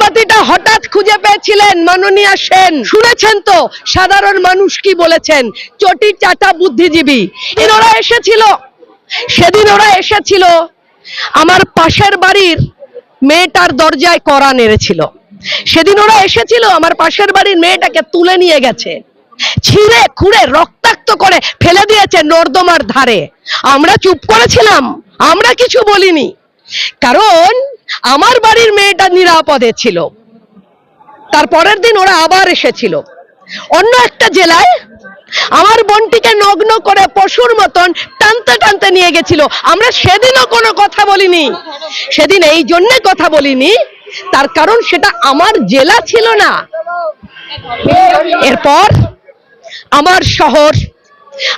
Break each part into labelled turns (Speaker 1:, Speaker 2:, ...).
Speaker 1: মোমবাতিটা হঠাৎ খুঁজে পেয়েছিলেন মাননীয় সেন। শুনেছেন তো? সাধারণ মানুষ কি বলেছেন? চটি চাটা বুদ্ধিজীবী। এর ওরা এসেছিল। সেদিন ওরা এসেছিল। আমার পাশের বাড়ির মেয়েটার দরজায় করা নেড়েছিল। সেদিন ওরা এসেছিল, আমার পাশের বাড়ির মেয়েটাকে তুলে নিয়ে গেছে। ছিঁড়ে খুঁড়ে রক্তাক্ত করে ফেলে দিয়েছে নর্দমার ধারে। আমরা চুপ করেছিলাম। আমরা কিছু বলিনি। কারণ আমার বাড়ির মেয়েটা নিরাপদে ছিল। তার পরের দিন ওরা আবার এসেছিল। অন্য একটা জেলায় আমার বোনটিকে নগ্ন করে পশুর মতন টানতে টানতে নিয়ে গেছিল। আমরা সেদিনও কোনো কথা বলিনি। সেদিন এই জন্যে কথা বলিনি। তার কারণ সেটা আমার জেলা ছিল না। এরপর আমার শহর,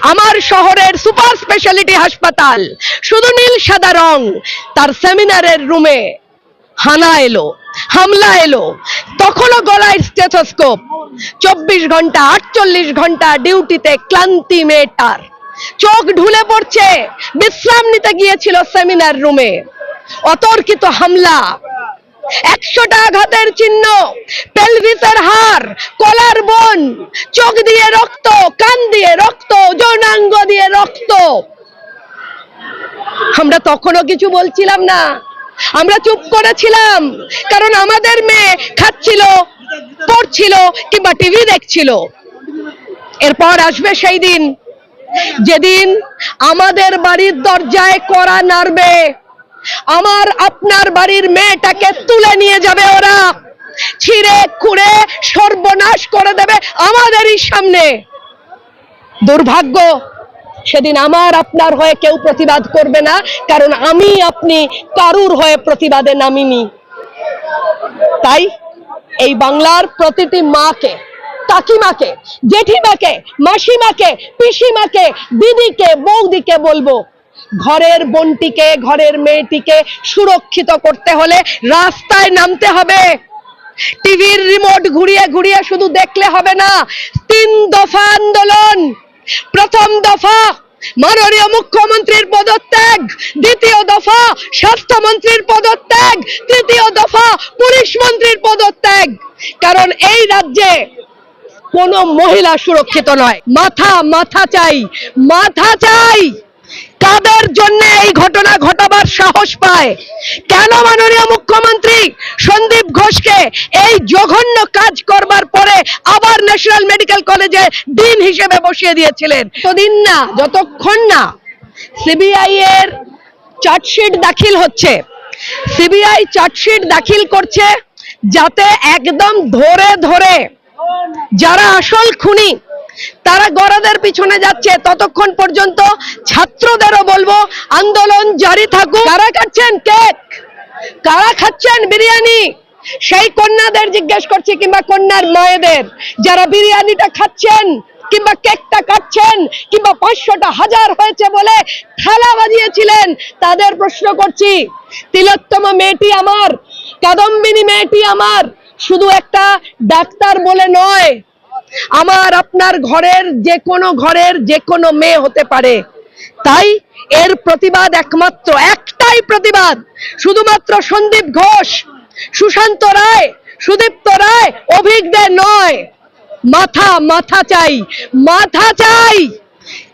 Speaker 1: আমার শহরের সুপার স্পেশালিটি হাসপাতাল, শুধু নীল সাদা রং, তার সেমিনারের রুমে হানা এলো, হামলা এলো। তখনও গলায় স্টেথোস্কোপ। চব্বিশ ঘণ্টা, আটচল্লিশ ঘণ্টা ডিউটিতে ক্লান্তি মেয়েটার চোখ ঢুলে পড়ছে, বিশ্রাম নিতে গিয়েছিল সেমিনার রুমে। অতর্কিত হামলা। একশোটা আঘাতের চিহ্ন পেলভিসের হার কলার বন, চোখ দিয়ে রক্ত, কান দিয়ে রক্ত, যৌনাঙ্গ দিয়ে রক্ত। আমরা তখনও কিছু বলছিলাম না। আমরা চুপ করেছিলাম, কারণ আমাদের মেয়ে খাচ্ছিল, পড়ছিল কিংবা টিভি দেখছিল। এরপর আসবে সেই দিন, যেদিন আমাদের বাড়ির দরজায় করা নাড়বে। আমার আপনার বাড়ির মেয়েটাকে তুলে নিয়ে যাবে ওরা, ছিঁড়ে খুঁড়ে সর্বনাশ করে দেবে আমাদেরই সামনে। দুর্ভাগ্য সেদিন আমার আপনার হয়ে কেউ প্রতিবাদ করবে না, কারণ আমি আপনি কারুর হয়ে প্রতিবাদে নামিনি। তাই এই বাংলার প্রতিটি মাকে, কাকিমাকে, জেঠিমাকে, মাসিমাকে, পিসিমাকে, দিদিকে, বৌদিকে বলব, ঘরের বোনটিকে, ঘরের মেয়েটিকে সুরক্ষিত করতে হলে রাস্তায় নামতে হবে। টিভির রিমোট ঘুরিয়ে ঘুরিয়ে শুধু দেখলে হবে না, তিন দফা আন্দোলন। প্রথম দফা মাননীয় মুখ্যমন্ত্রীর পদত্যাগ, দ্বিতীয় দফা স্বাস্থ্যমন্ত্রীর পদত্যাগ, তৃতীয় দফা পুলিশ মন্ত্রীর পদত্যাগ। কারণ এই রাজ্যে কোনো মহিলা সুরক্ষিত নয়। মাথা মাথা চাই মাথা চাই। কাদের জন্য এই ঘটনা ঘটাবার সাহস পায়? কেন মাননীয় মুখ্যমন্ত্রী সন্দীপ ঘোষকে এই জঘন্য কাজ করবার পরে আবার ন্যাশনাল মেডিকেল কলেজে ডিন হিসেবে বসিয়ে দিয়েছিলেন? ততদিন না, যতক্ষণ না সিবিআই এর চার্জশিট দাখিল হচ্ছে, সিবিআই চার্জশিট দাখিল করছে যাতে একদম ধরে ধরে যারা আসল খুনি তারা গরাদের পিছনে যাচ্ছে। ততক্ষণ পর্যন্ত ছাত্রদেরও বলব, আন্দোলন জারি থাকুক। কারা খাচ্ছেন কেক? কারা খাচ্ছেন বিরিয়ানি? সেই কন্যাদের জিজ্ঞেস করছি কিংবা কন্যার মায়েদের, যারা বিরিয়ানিটা খাচ্ছেন কিংবা কেকটা কাটছেন কিংবা পাঁচশোটা হাজার হয়েছে বলে থালা বাজিয়েছিলেন, তাদের প্রশ্ন করছি। তিলোত্তমা মেয়েটি আমার, কাদম্বিনী মেয়েটি আমার, শুধু একটা ডাক্তার বলে নয় আমার আপনার ঘরের যে কোনো ঘরের যে কোনো মেয়ে হতে পারে। তাই এর প্রতিবাদ একমাত্র, একটাই প্রতিবাদ, শুধুমাত্র সন্দীপ ঘোষ, সুশান্ত রায়, সুদীপ্ত রায় অভিজ্ঞদের নয়। মাথা মাথা চাই মাথা চাই।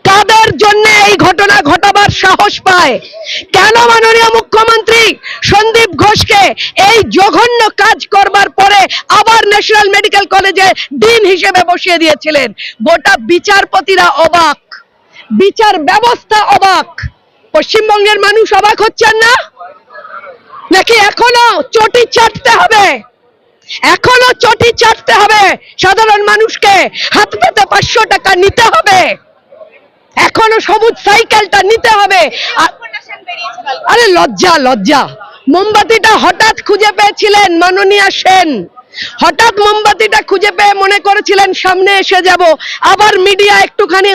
Speaker 1: কাদের জন্য এই ঘটনা ঘটাবার সাহস পায়? কেন মাননীয় মুখ্যমন্ত্রী সন্দীপ ঘোষকে এই জঘন্য কাজ করবার পরে আবার ন্যাশনাল মেডিকেল কলেজে ডিন হিসেবে বসিয়ে দিয়েছিলেন? গোটা বিচারপতিরা অবাক। বিচার ব্যবস্থা অবাক। পশ্চিমবঙ্গের মানুষ অবাক হচ্ছেন না? নাকি এখনও চটি চাটতে হবে? এখনও চটি চাটতে হবে। সাধারণ মানুষকে হাত পেতে পাঁচশো টাকা নিতে হবে। সবুজ সাইকেলটা নিতে হবে। আরে লজ্জা লজ্জা। মোমবাতিটা হঠাৎ খুঁজে পেয়েছিলেন মাননীয়া সেন। হঠাৎ মোমবাতিটা খুঁজে পেয়ে মনে করেছিলেন সামনে এসে যাব। আবার মিডিয়া একটুখানি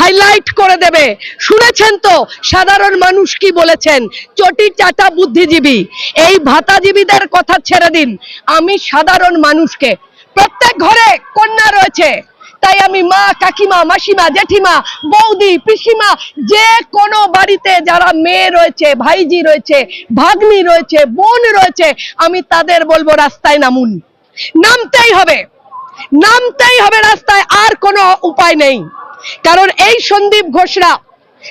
Speaker 1: হাইলাইট করে দেবে। শুনেছেন তো? সাধারণ মানুষ কি বলেছেন? চটি চাটা বুদ্ধিজীবী। এই ভাতাজীবীদের কথা ছেড়ে দিন। আমি সাধারণ মানুষকে। প্রত্যেক ঘরে কন্যা রয়েছে। তাই আমি মা, কাকিমা, মাসিমা, জেঠিমা, বৌদি, পিসিমা, যে কোনো বাড়িতে যারা মেয়ে রয়েছে, ভাইজি রয়েছে, ভাগ্নি রয়েছে, বোন রয়েছে, আমি তাদের বলব রাস্তায় নামুন। নামতেই হবে। নামতেই হবে রাস্তায়, আর কোনো উপায় নেই। কারণ এই সন্দীপ ঘোষরা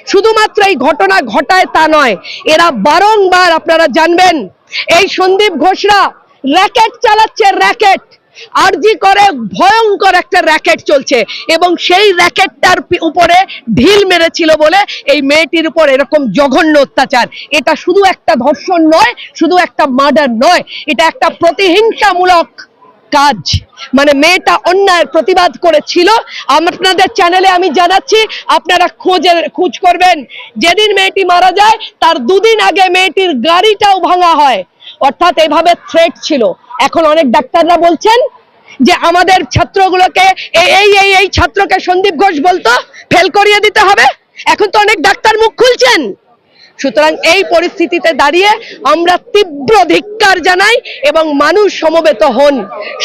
Speaker 1: শুধুমাত্র এই ঘটনা ঘটায় তা নয়, এরা বারংবার আপনারা জানবেন, এই সন্দীপ ঘোষরা র্যাকেট চালাচ্ছে, র্যাকেট। আরজি করে ভয়ঙ্কর একটা র্যাকেট চলছে এবং সেই র্যাকেটটার উপরে ঢিল মেরেছিল বলে এই মেয়েটির উপর এরকম জঘন্য অত্যাচার। এটা শুধু একটা ধর্ষণ নয়, শুধু একটা মার্ডার নয়, এটা একটা প্রতিহিংসামূলক কাজ। মানে মেয়েটা অন্যায়ের প্রতিবাদ করেছিল। আপনাদের চ্যানেলে আমি জানাচ্ছি, আপনারা খোঁজে খোঁজ করবেন। যেদিন মেয়েটি মারা যায়, তার দুদিন আগে মেয়েটির গাড়িটাও ভাঙা হয়। অর্থাৎ এভাবে থ্রেট ছিল। এখন অনেক ডাক্তাররা বলছেন যে আমাদের ছাত্রগুলোকে এই এই এই ছাত্রকে সন্দীপ ঘোষ বলতো, ফেল করিয়ে দিতে হবে। এখন তো অনেক ডাক্তার মুখ খুলছেন। সুতরাং এই পরিস্থিতিতে দাঁড়িয়ে আমরা তীব্র ধিক্কার জানাই এবং মানুষ সমবেত হন।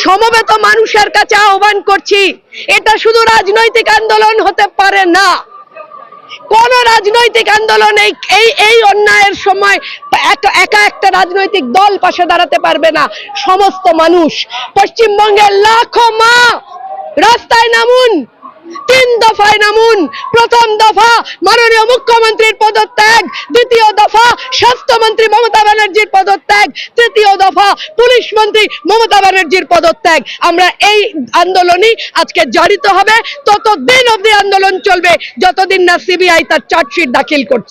Speaker 1: সমবেত মানুষের কাছে আহ্বান করছি, এটা শুধু রাজনৈতিক আন্দোলন হতে পারে না। কোন রাজনৈতিক আন্দোলন এই এই অন্যায়ের সময় একা একা একটা রাজনৈতিক দল পাশে দাঁড়াতে পারবে না। সমস্ত মানুষ। পশ্চিমবঙ্গের লাখো মা রাস্তায় নামুন। তিন দফায় নামুন। প্রথম দফা মাননীয় মুখ্যমন্ত্রীর পদত্যাগ, দ্বিতীয় দফা স্বাস্থ্যমন্ত্রী মমতা ব্যানার্জির পদত্যাগ, তৃতীয় দফা পুলিশ মন্ত্রী মমতা ব্যানার্জির পদত্যাগ। আমরা এই আন্দোলনই আজকে জারিত হবে। ততদিন অবধি আন্দোলন চলবে। যতদিন না সিবিআই তার চার্জশিট দাখিল করছে।